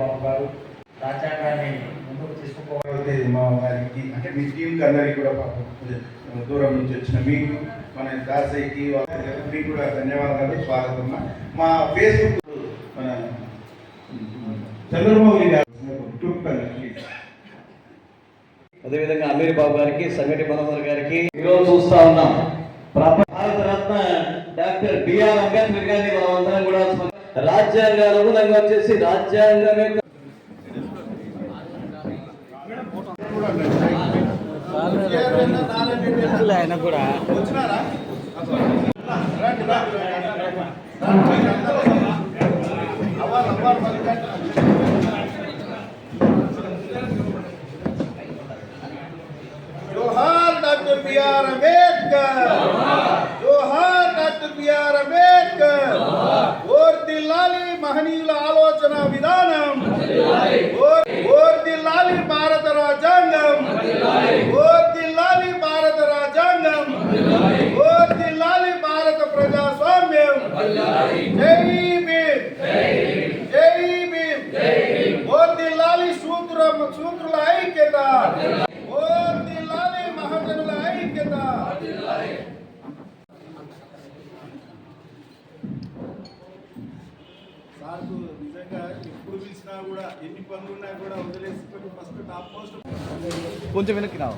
బాబు గారు. రాజ్యాంగాన్ని ముందుకు తీసుకుపోవాలి. మా వారికి అంటే మీ టీంకి అందరికీ కూడా దూరం నుంచి వచ్చిన మీకు మన వాళ్ళకి మీకు కూడా ధన్యవాదాలు స్వాగతం. మా ఫేస్బుక్ మన చంద్రబాబు గారు అదేవిధంగా అమీర్ బాబు గారికి సంగటి మనోహర్ గారికి ఈరోజు చూస్తా ఉన్నాం. భారత రత్న డాక్టర్ బిఆర్ అంబేద్కర్ గారిని మనం అందరం కూడా స్మ- రాజ్యాంగ అనుగుణంగా వచ్చేసి రాజ్యాంగం యొక్క ఆయన కూడా వచ్చినారా? అవ్వాలి, అవ్వాలి, సూత్ర సూత్రుల ఐక్యత. మహాజనుల ఐక్యత. సార్కు నిజంగా ఎప్పుడు పిలిచినా కూడా ఎన్ని పనులు ఉన్నా కూడా వదిలేసి ఫస్ట్ టాప్ పోస్ట్. కొంచెం వెనక్కి రావు?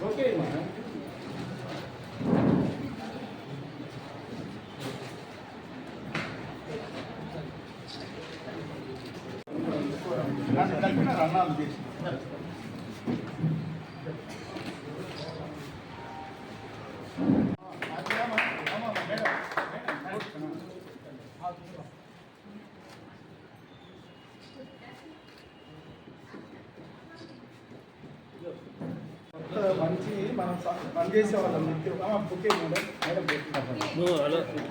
ఓకే మేడం నన్ను కలిపిన రన్నాలు చేసి మంచి మనం పనిచేసే వాళ్ళం నిత్యం అమ్మ, బుకే మేడం. Madam bouquet.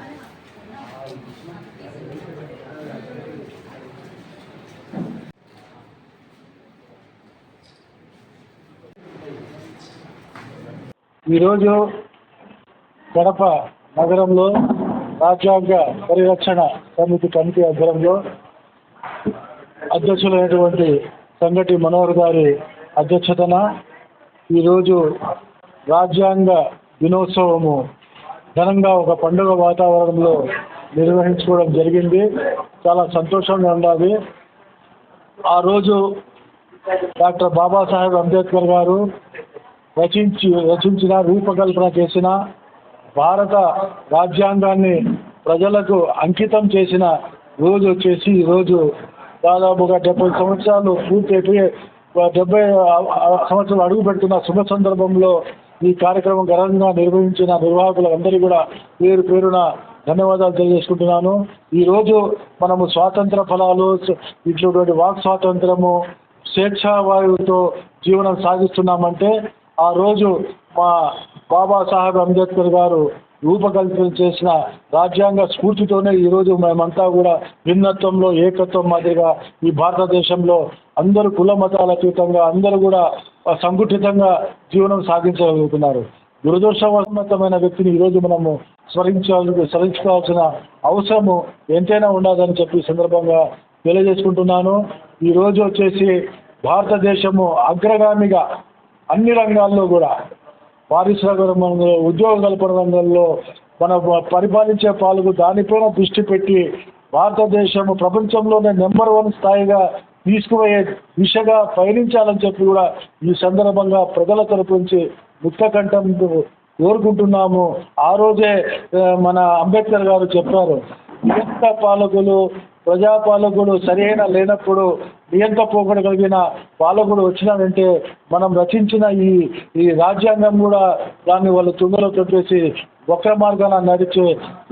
ఈరోజు కడప నగరంలో రాజ్యాంగ పరిరక్షణ సమితి కమిటీ ఆధ్వర్యంలో అధ్యక్షులైనటువంటి సంగటి మనోహర్ గారి అధ్యక్షతన ఈరోజు రాజ్యాంగ దినోత్సవము ఘనంగా ఒక పండుగ వాతావరణంలో నిర్వహించుకోవడం జరిగింది. చాలా సంతోషంగా ఉండాలి. ఆ రోజు డాక్టర్ బాబాసాహెబ్ అంబేద్కర్ గారు రచించి రచించిన రూపకల్పన చేసిన భారత రాజ్యాంగాన్ని ప్రజలకు అంకితం చేసిన రోజు వచ్చేసి ఈరోజు దాదాపుగా డెబ్బై సంవత్సరాలు పూర్తి డెబ్బై సంవత్సరాలు అడుగు పెడుతున్న శుభ సందర్భంలో ఈ కార్యక్రమం ఘనంగా నిర్వహించిన నిర్వాహకులందరికీ కూడా పేరు పేరున ధన్యవాదాలు తెలియజేసుకుంటున్నాను. ఈరోజు మనము స్వాతంత్ర ఫలాలు ఇటువంటి వాక్ స్వాతంత్రము స్వేచ్ఛావాయువుతో జీవనం సాగిస్తున్నామంటే ఆ రోజు మా బాబాసాహెబ్ అంబేద్కర్ గారు రూపకల్పన చేసిన రాజ్యాంగ స్ఫూర్తితోనే ఈరోజు మేమంతా కూడా భిన్నత్వంలో ఏకత్వం మాదిరిగా ఈ భారతదేశంలో అందరూ కుల మతాల అతీతంగా అందరూ కూడా సంఘటితంగా జీవనం సాగించగలుగుతున్నారు. దురదృష్టవశమైన వ్యక్తిని ఈరోజు మనము స్మరించాలి స్మరించుకోవాల్సిన అవసరము ఎంతైనా ఉండదని చెప్పి సందర్భంగా తెలియజేసుకుంటున్నాను. ఈరోజు వచ్చేసి భారతదేశము అగ్రగామిగా అన్ని రంగాల్లో కూడా పారిశ్రామిక రంగంలో ఉద్యోగ కల్పన రంగంలో మన పరిపాలించే పాలకు దానిపైన దృష్టి పెట్టి భారతదేశం ప్రపంచంలోనే నెంబర్ వన్ స్థాయిగా తీసుకుపోయే దిశగా పయనించాలని చెప్పి కూడా ఈ సందర్భంగా ప్రజల తరపు నుంచి ముక్తకంఠం కోరుకుంటున్నాము. ఆ రోజే మన అంబేద్కర్ గారు చెప్పారు. నియంత పాలకులు ప్రజాపాలకుడు సరైన లేనప్పుడు నియంత పోగొడగలిగిన పాలకుడు వచ్చినాడంటే మనం రచించిన ఈ ఈ రాజ్యాంగం కూడా దాన్ని వాళ్ళు తుంగలో తొట్టేసి వక్ర మార్గాన నడిచే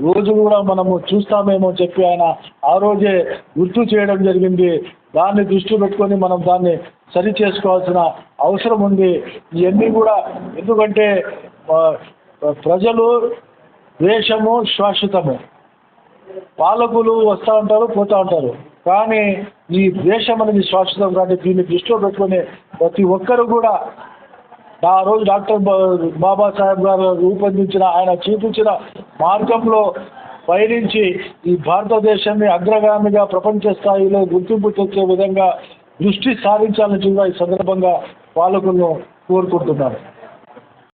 రోజు కూడా మనము చూస్తామేమో చెప్పి ఆయన ఆ రోజే గుర్తు చేయడం జరిగింది. దాన్ని దృష్టి పెట్టుకొని మనం దాన్ని సరి చేసుకోవాల్సిన అవసరం ఉంది. ఇవన్నీ కూడా ఎందుకంటే ప్రజలు ద్వేషము శాశ్వతము. పాలకులు వస్తూ ఉంటారు పోతూ ఉంటారు. కానీ ఈ దేశం అనేది శాశ్వతం కానీ దీన్ని దృష్టిలో పెట్టుకుని ప్రతి ఒక్కరు కూడా ఆ రోజు డాక్టర్ బా- బాబాసాహెబ్ గారు రూపొందించిన ఆయన చూపించిన మార్గంలో పయనించి ఈ భారతదేశాన్ని అగ్రగామిగా ప్రపంచ స్థాయిలో గుర్తింపు తెచ్చే విధంగా దృష్టి సారించాలని కూడా ఈ సందర్భంగా పాలకులను కోరుకుంటున్నారు